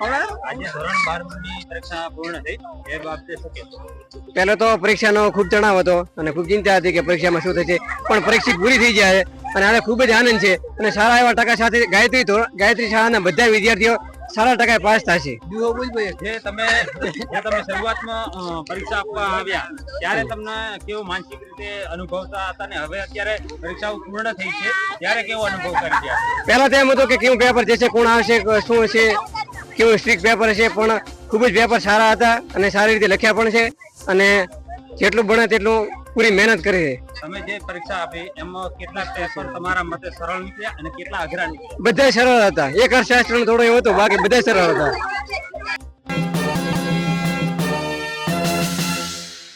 બારમાની પરીક્ષા પૂર્ણ થઈ. એ બાબતે શું પહેલા તો પરીક્ષાનો ખૂબ તણાવ હતો અને ખૂબ ચિંતા હતી કે પરીક્ષામાં શું થશે. પણ પરીક્ષા પૂરી થઈ જાય અને આને ખૂબ જ આનંદ છે અને સારા એવા ટકા સાથે ગાયત્રી ગાયત્રી શાળાના બધા વિદ્યાર્થીઓ સારા ટકા પાસ થશે. જે તમે જે તમે શરૂઆતમાં પરીક્ષા આપવા આવ્યા ત્યારે તમને કેવો માનસિક રીતે અનુભવતા હતા ને હવે અત્યારે પરીક્ષાઓ પૂર્ણ થઈ છે. ત્યારે કેવો અનુભવ કરી રહ્યા પહેલા તો એમ હતું કે કેવું પેપર જશે કોણ આવશે શું હશે? કેવું સ્ટ્રીક પેપર છે પણ ખૂબ જ પેપર સારા હતા અને સારી રીતે લખ્યા પણ છે અને જેટલું ભણે તેટલું પૂરી મહેનત કરી છે. તમે જે પરીક્ષા આપી એમાં કેટલા પેપર તમારા મતે સરળ નીકળ્યા અને કેટલા અઘરા નીકળ્યા? બધા સરળ હતા. એક અર્થશાસ્ત્ર થોડો એવો હતો બાકી બધા સરળ હતા.